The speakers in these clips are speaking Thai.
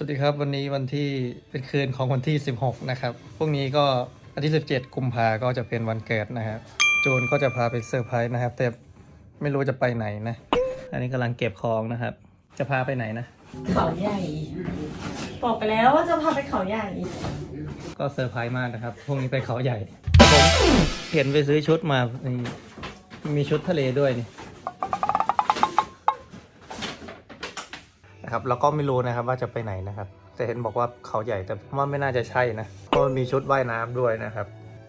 สวัสดีครับวันนี้วันที่เป็นคืนของวันที่ 16 นะครับพรุ่งนี้ก็วันที่ 17 กุมภาก็จะเป็นวันเกิดนะครับโจนก็จะพาไปเซอร์ไพรส์นะครับ แต่ไม่รู้จะไปไหนนะ อันนี้กำลังเก็บของนะครับ จะพาไปไหนนะ เขาใหญ่ บอกไปแล้วว่าจะพาไปเขาใหญ่ ก็เซอร์ไพรส์มากนะครับพรุ่งนี้ไปเขาใหญ่ผมเห็นไปซื้อชุดมานี่มีชุดทะเลด้วยนี่ นะครับแล้วก็ไม่รู้นะครับว่าจะไปไหนนะครับ แต่เห็นบอกว่าเขาใหญ่แต่ผมว่าไม่น่าจะใช่นะเพราะมันมีชุดว่ายน้ำด้วยนะครับ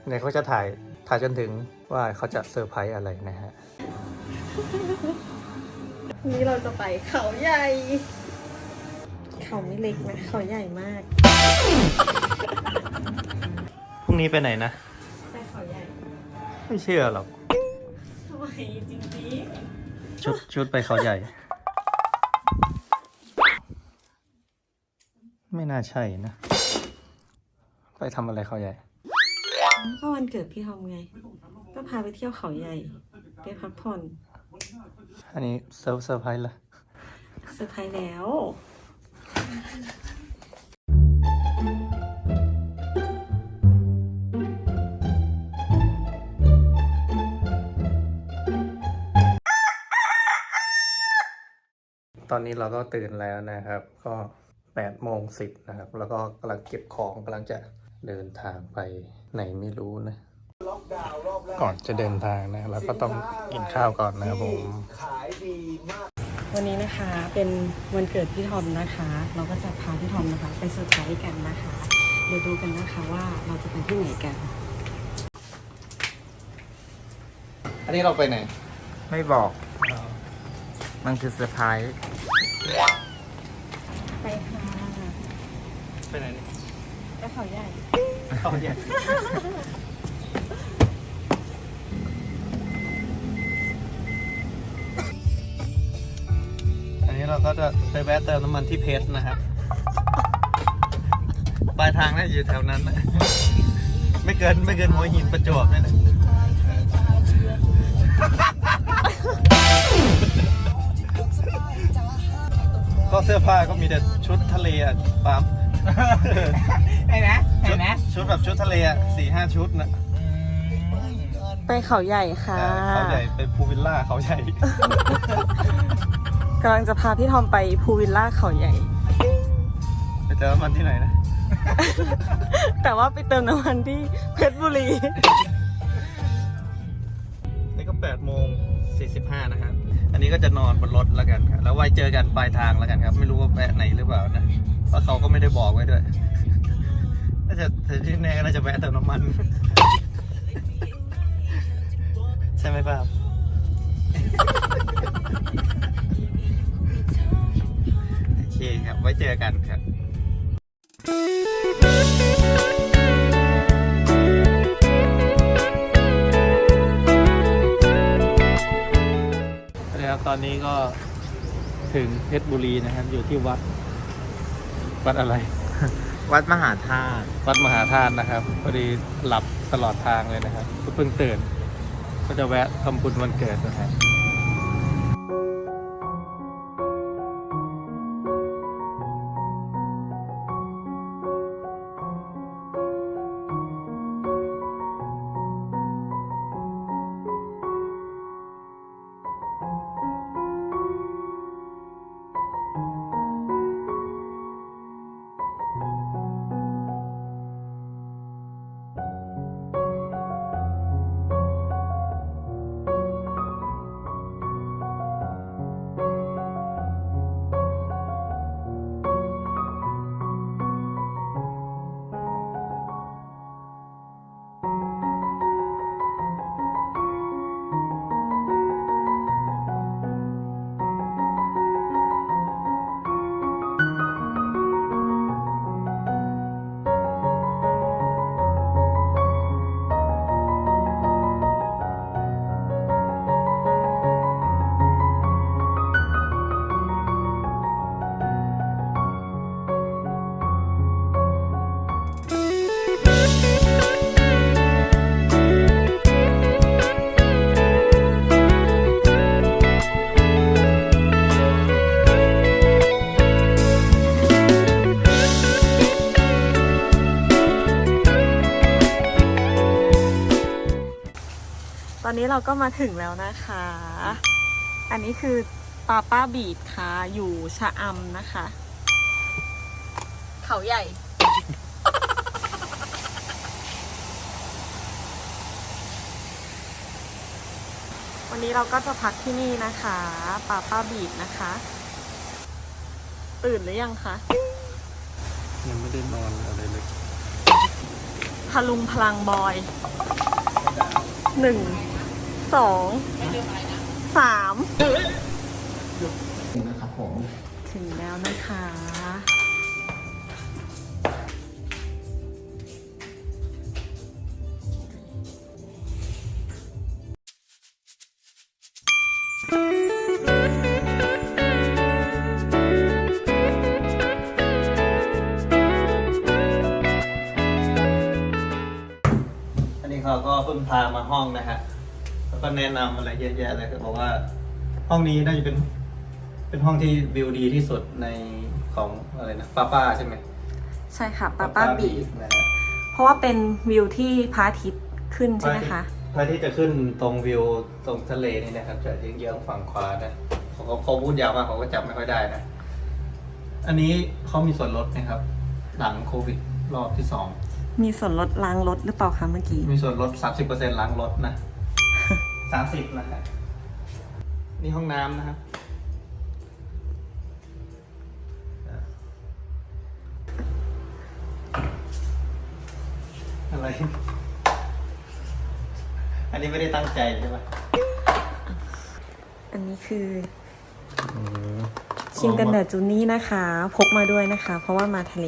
ในเขาจะถ่ายถ่ายจนถึงว่าเขาจะเซอร์ไพรส์อะไรนะฮะวันนี้เราจะไปเขาใหญ่ เขาไม่เล็กนะเขาใหญ่มากพรุ่งนี้ไปไหนนะไปเขาใหญ่ ไม่เชื่อหรอกทำไมจริงชุดชุดไปเขาใหญ่ น่าใช่นะ ไปทำอะไรเขาใหญ่ๆก็วันเกิดพี่ทอมไง ก็พาไปเที่ยวเขาใหญ่ ไปพักผ่อนอันนี้เซอร์เซอร์ไพรส์ละเซอร์ไพรส์แล้ว ตอนนี้เราก็ตื่นแล้วนะครับ ก็ แปดโมงสิบนะครับ แล้วก็กำลังเก็บของกำลังจะเดินทางไปไหนไม่รู้นะ ก่อนจะเดินทางนะเราก็ต้องกินข้าวก่อนนะครับผม วันนี้นะคะเป็นวันเกิดพี่ทอมนะคะ เราก็จะพาพี่ทอมนะคะไปเซอร์ไพรส์กันนะคะเดี๋ยวดูกันนะคะว่าเราจะไปที่ไหนกัน อันนี้เราไปไหน ไม่บอก มันคือเซอร์ไพรส์ไปค่ะ ไปไหนนี่ไปเขาใหญ่เขาใหญ่อันนี้เราก็จะไปแวะเติมน้ำมันที่เพชรนะครับ ปลายทางน่าจะอยู่แถวนั้นนะ ไม่เกินไม่เกินหัวหินประจวบนี่แหละก็เสื้อผ้าก็มีแต่ชุดทะเล อะปาล์มเห็นไหมชุดชุดแบบชุดทะเลอะสี่ห้าชุดนะไปเขาใหญ่ค่ะ เขาใหญ่ไปพูลวิลล่าเขาใหญ่กำลังจะพาพี่ทอมไปพูลวิลล่าเขาใหญ่ไปเจอมันที่ไหนนะ แต่ว่าไปเติมน้ำมันที่เพชรบุรี นี่ก็8โมง45นะครับ อันนี้ก็จะนอนบนรถแล้วกันครับแล้วไว้เจอกันปลายทางแล้วกันครับ ไม่รู้ว่าแวะไหนหรือเปล่านะ เพราะเขาก็ไม่ได้บอกไว้ด้วยน่าจะที่แน่ก็น่าจะแวะเติมน้ำมัน ใช่ไหมป้าบโอเคครับ ไว้เจอกันครับครับตอนนี้ก็ถึงเพชรบุรีนะครับ อยู่ที่วัด วัดอะไร วัดมหาธาตุวัดมหาธาตุนะครับพอดีหลับตลอดทางเลยนะครับเพิ่งตื่น ก็จะแวะทำบุญวันเกิดนะครับ นี้เราก็มาถึงแล้วนะคะ อันนี้คือปาป้าบีดค่ะ อยู่ชะอำนะคะ เขาใหญ่ วันนี้เราก็จะพักที่นี่นะคะปาป้าบีดนะคะ ตื่นหรือยังคะ ยังไม่ได้นอนอะไรเลยพลุงพลังบอยหนึ่ง สองสามนะครับผมถึงแล้วนะคะอันนี้เขาก็เพิ่งพามาห้องนะฮะแล้ว ก็แนะนำอะไรเยอะแยะเลยคือบอกว่า ห้องนี้น่าจะเป็น เป็นห้องที่วิวดีที่สุดในของอะไรนะป้าป้าใช่ไหมใช่ค่ะปาป้าบีดนะฮะเพราะว่าเป็นวิวที่พระอาทิตย์ขึ้นใช่ไหมคะ พระอาที่จะขึ้นตรงวิวตรงทะเลนี่นะครับจะเยื้องๆฝั่งขวานะเขาก็เขาพูดยาวมากเขาก็จับไม่ค่อยได้นะ อันนี้เขามีส่วนลดนะครับ หลังโควิดรอบที่สอง มีส่วนลดล้างรถหรือเปล่าคะเมื่อกี้ มีส่วนลด 30%ล้างรถนะ 30นะฮะนี่ห้องน้ำนะครับ อะไร อันนี้ไม่ได้ตั้งใจใช่ไหมอันนี้คือครีมกันแดดจูนี่นะคะ พกมาด้วยนะคะ เพราะว่ามาทะเล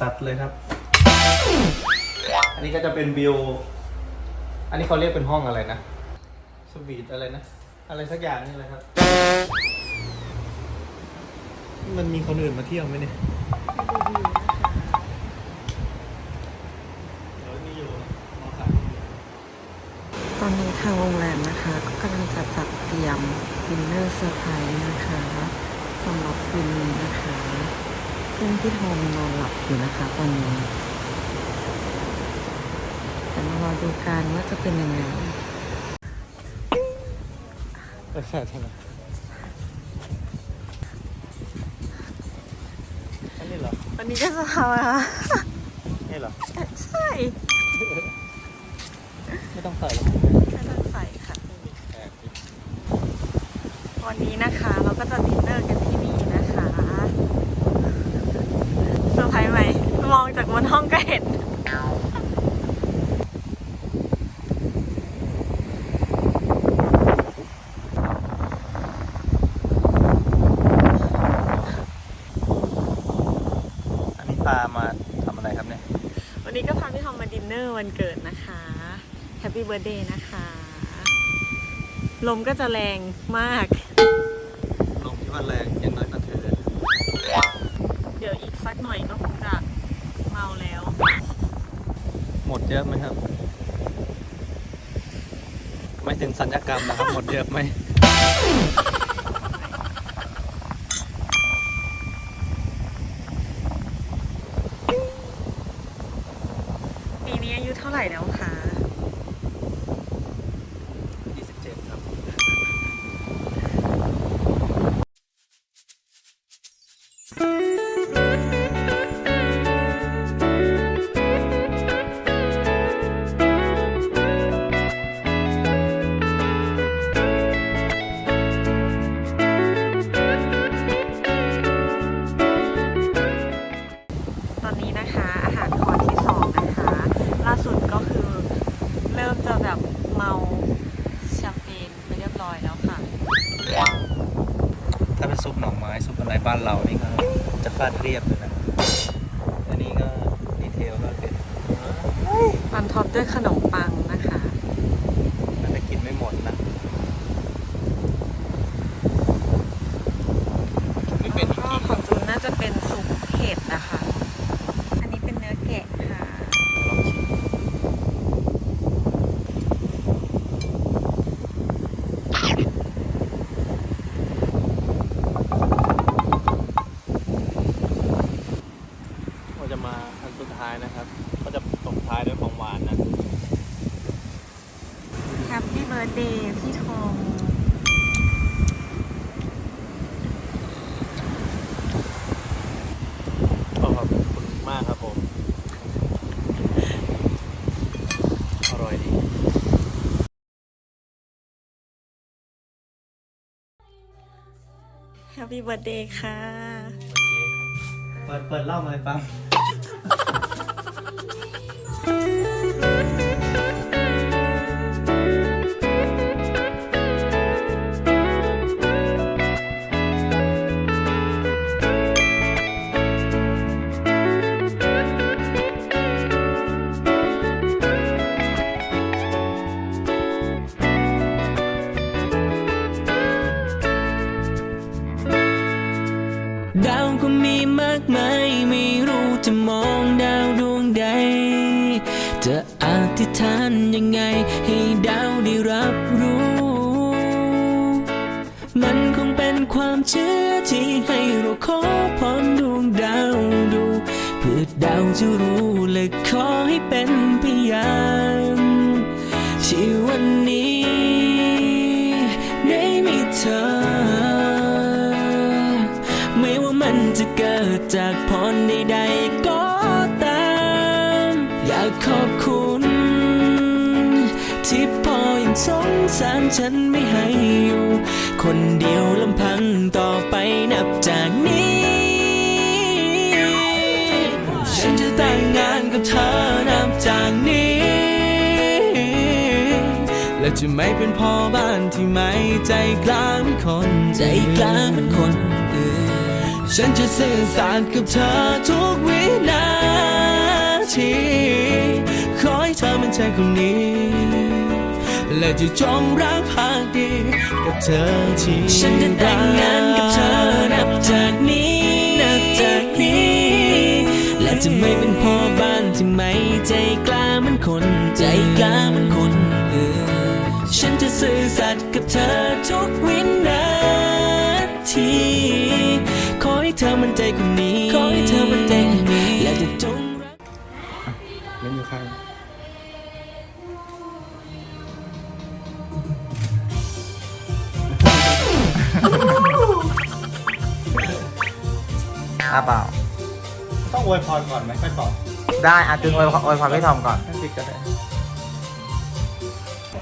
ตัดเลยครับ อันนี้ก็จะเป็นวิว อันนี้เขาเรียกเป็นห้องอะไรนะ สวีทอะไรนะ อะไรสักอย่างนี่เลยครับ มันมีคนอื่นมาเที่ยวไหมเนี่ยเดี๋ยวมีอยู่นะมองขาไม่อยู่ตอนนี้ทางโรงแรมนะคะ ก็กำลังจะจัดเตรียมดินเนอร์เซอร์ไพรส์นะคะสำหรับคืนนี้นะคะ ซึ่งพี่ทอมนอนหลับอยู่นะคะตอนนี้แต่มาร อดูกันว่าจะเป็นยังไงไม่ใช่ใช่ไหมอันนี้เหรอ วันนี้ก็จะทำอะนี่เหรอ ใช่ไม่ต้องใส่หรอกไม่ต้องใส่ค่ะ วันนี้นะคะเราก็จะดินเนอร์กันที่นี่นะคะเซอร์ไพรส์ไหมมองจากบนห้องก็เห็น อันนี้พามาทำอะไรครับเนี่ย วันนี้ก็พาพี่ทอมมาดินเนอร์วันเกิดนะคะแฮปปี้เบ t ร์ a เดย์นะคะ ลมก็จะแรงมากลงที่ว่าแรงยังน้อยกว่าเธอเดี๋ยวอีกสักหน่อยก็คงจะเมาแล้ว หมดเยอะไหมครับ ไม่ถึงสัญญกรรมนะครับ หมดเยอะไหม ปีนี้อายุเท่าไหร่แล้วคะ ฟาดเรียบเลยนะ อันนี้ก็ดีเทลก็เป็นปันท็อปด้วยขนมปังนะคะน่าจะกินไม่หมดนะไม่เป็นจก็ริงของจูนน่าจะเป็นซุปเห็ดนะคะ อันนี้เป็นเนื้อแกะค่ะ ๆลองชิมเราจะมาอันสุดท้ายนะครับ ก็จะตบท้ายด้วยของหวานนะ ปปี้เบิร์ดเดย์ค่ะ เปิดเปิดเล่ามาเลยปัง อธิษฐานยังไง ให้ดาวได้รับรู้ มันคงเป็นความเชื่อที่ให้เราขอพรดวงดาวดูเพื่อดาวจะรู้และขอให้เป็นพยานที่วันนี้ได้มีเธอ ไม่ว่ามันจะเกิดจากพรใขอบคุณ ที่พ่อยังสงสารฉันไม่ให้อยู่ คนเดียวลำพังต่อไปนับจากนี้ ฉันจะแต่งงานกับเธอนับจากนี้ และจะไม่เป็นพ่อบ้านที่ไม่ใจกล้าเหมือนคน ใจกล้าเหมือนคนอื่นฉันจะสื่อสารกับเธอทุกวินาที ขอให้เธอเป็นใจคนนี้ และจะจงรักภักดี กับเธอที่ฉันจะแต่งงานกับเธอนับจากนี้ นับจากนี้ และจะไม่เป็นพ่อบ้านที่ไม่ใจกล้าเหมือนคน ใจกล้าเหมือนคนอื่นฉันจะซื่อสัตย์กับเธอทุกวินาทีขอให้เธอมั่นใจคนนี้ ขอให้เธอมั่นใจคนนี้ และจะจง ใครอะเปล่า ต้องอวยพรก่อนไหมค่อยตอบได้อาจึงอวยพรอวยพรพี่ทอมก่อน นั่นสิก็ได้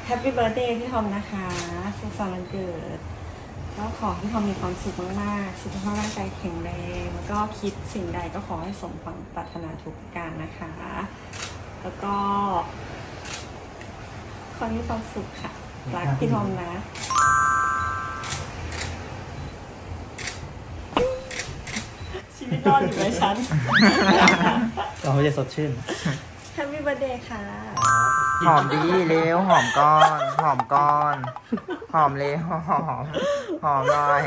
Happy Birthday พี่ทอมนะคะสุขสันต์วันเกิด ก็ขอให้พี่ทอมมีความสุขมากๆ สุขภาพร่างกายแข็งแรง แล้วก็คิดสิ่งใดก็ขอให้สมความปรารถนาทุกประการนะคะ แล้วก็ขอให้มีความสุขค่ะ รักพี่ทอมนะ ชีวิตรอดอยู่ไหมฉัน เราจะสดชื่น Happy Birthday ค่ะ หอมดีเร็วหอมก้อน หอมก้อน หอมเร็วหอมหอมหน่อย